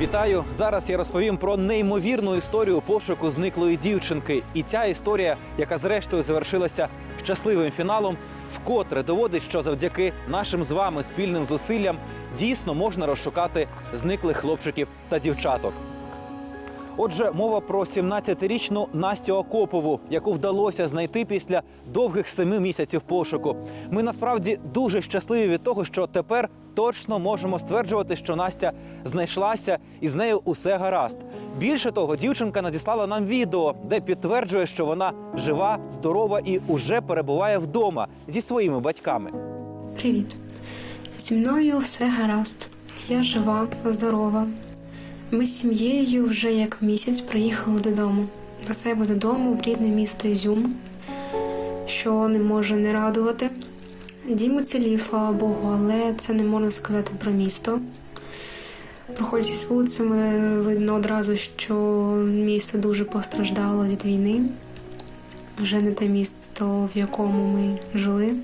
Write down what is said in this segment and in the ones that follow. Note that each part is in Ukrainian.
Вітаю! Зараз я розповім про неймовірну історію пошуку зниклої дівчинки. І ця історія, яка зрештою завершилася щасливим фіналом, вкотре доводить, що завдяки нашим з вами спільним зусиллям дійсно можна розшукати зниклих хлопчиків та дівчаток. Отже, мова про 17-річну Настю Окопову, яку вдалося знайти після довгих семи місяців пошуку. Ми насправді дуже щасливі від того, що тепер точно можемо стверджувати, що Настя знайшлася і з нею усе гаразд. Більше того, дівчинка надіслала нам відео, де підтверджує, що вона жива, здорова і уже перебуває вдома зі своїми батьками. Привіт. Зі мною все гаразд. Я жива, здорова. Ми з сім'єю вже як місяць приїхали додому. До себе додому в рідне місто Ізюм, що не може не радувати. Дім уцілів, слава Богу, але це не можна сказати про місто. Проходячи вулицями, видно одразу, що місто дуже постраждало від війни. Вже не те місто, в якому ми жили.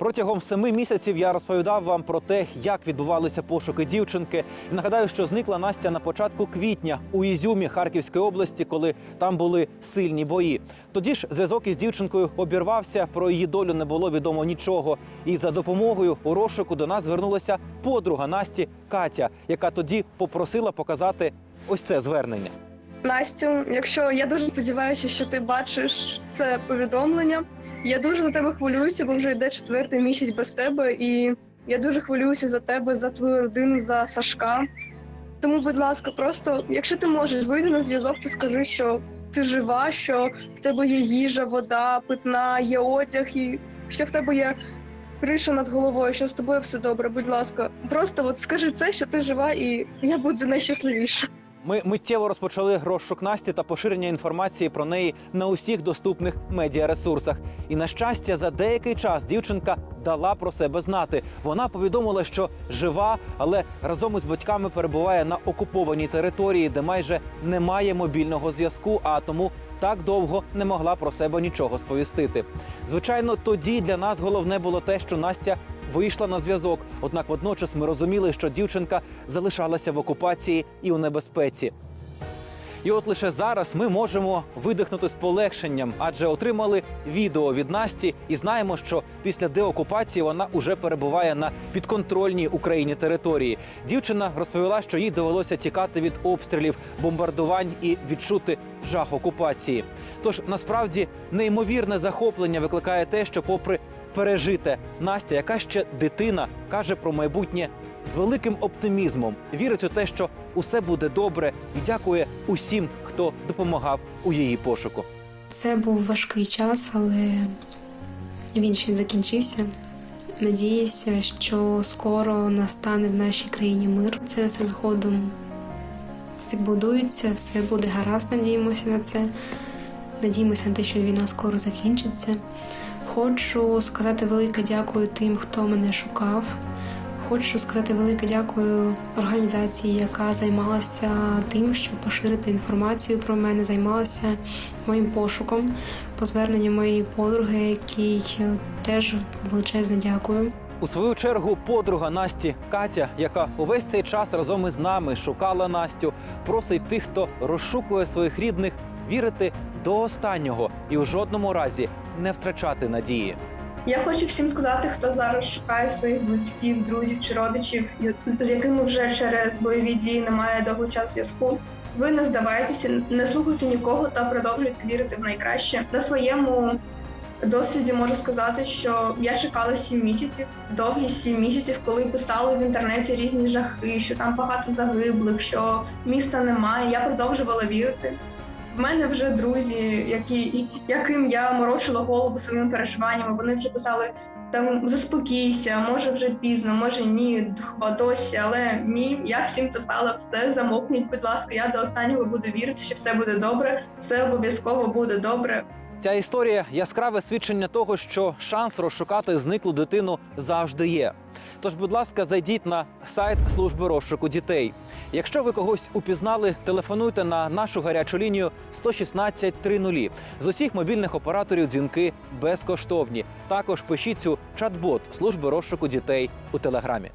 Протягом семи місяців я розповідав вам про те, як відбувалися пошуки дівчинки. І нагадаю, що зникла Настя на початку квітня у Ізюмі Харківської області, коли там були сильні бої. Тоді ж зв'язок із дівчинкою обірвався. Про її долю не було відомо нічого. І за допомогою у розшуку до нас звернулася подруга Насті Катя, яка тоді попросила показати ось це звернення. Настю, якщо я дуже сподіваюся, що ти бачиш це повідомлення. Я дуже за тебе хвилююся, бо вже йде четвертий місяць без тебе, і я дуже хвилююся за тебе, за твою родину, за Сашка. Тому, будь ласка, просто якщо ти можеш вийти на зв'язок, то скажи, що ти жива, що в тебе є їжа, вода, питна, є одяг, і що в тебе є криша над головою, що з тобою все добре. Будь ласка, просто от скажи це, що ти жива, і я буду найщасливіша. Ми миттєво розпочали розшук Насті та поширення інформації про неї на усіх доступних медіаресурсах. І на щастя, за деякий час дівчинка дала про себе знати. Вона повідомила, що жива, але разом із батьками перебуває на окупованій території, де майже немає мобільного зв'язку, а тому так довго не могла про себе нічого сповістити. Звичайно, тоді для нас головне було те, що Настя вийшла на зв'язок. Однак водночас ми розуміли, що дівчинка залишалася в окупації і у небезпеці. І от лише зараз ми можемо видихнути з полегшенням, адже отримали відео від Насті і знаємо, що після деокупації вона уже перебуває на підконтрольній Україні території. Дівчина розповіла, що їй довелося тікати від обстрілів, бомбардувань і відчути жах окупації. Тож насправді неймовірне захоплення викликає те, що, попри пережите, Настя, яка ще дитина, каже про майбутнє з великим оптимізмом, вірить у те, що усе буде добре, і дякує усім, хто допомагав у її пошуку. Це був важкий час, але він ще закінчився. Надіюся, що скоро настане в нашій країні мир. Це все згодом відбудується, все буде гаразд, надіємося на це. Надіємося на те, що війна скоро закінчиться. Хочу сказати велике дякую тим, хто мене шукав. Хочу сказати велике дякую організації, яка займалася тим, щоб поширити інформацію про мене, займалася моїм пошуком по зверненню моєї подруги, якій теж величезне дякую. У свою чергу подруга Насті Катя, яка увесь цей час разом із нами шукала Настю, просить тих, хто розшукує своїх рідних, вірити до останнього і у жодному разі не втрачати надії. Я хочу всім сказати, хто зараз шукає своїх близьких, друзів чи родичів, з якими вже через бойові дії немає довго часу зв'язку. Ви не здавайтеся, не слухайте нікого та продовжуйте вірити в найкраще. На своєму досвіді можу сказати, що я чекала сім місяців, довгі сім місяців, коли писали в інтернеті різні жахи, що там багато загиблих, що міста немає. Я продовжувала вірити. Мене вже друзі, які, яким я морочила голову своїми переживаннями, вони вже писали там заспокійся, може вже пізно, може ні, досі, але ні. Я всім писала все, замовкніть, будь ласка, я до останнього буду вірити, що все буде добре, все обов'язково буде добре. Ця історія яскраве свідчення того, що шанс розшукати зниклу дитину завжди є. Тож, будь ласка, зайдіть на сайт служби розшуку дітей. Якщо ви когось упізнали, телефонуйте на нашу гарячу лінію 116 30. З усіх мобільних операторів дзвінки безкоштовні. Також пишіть у чат-бот служби розшуку дітей у телеграмі.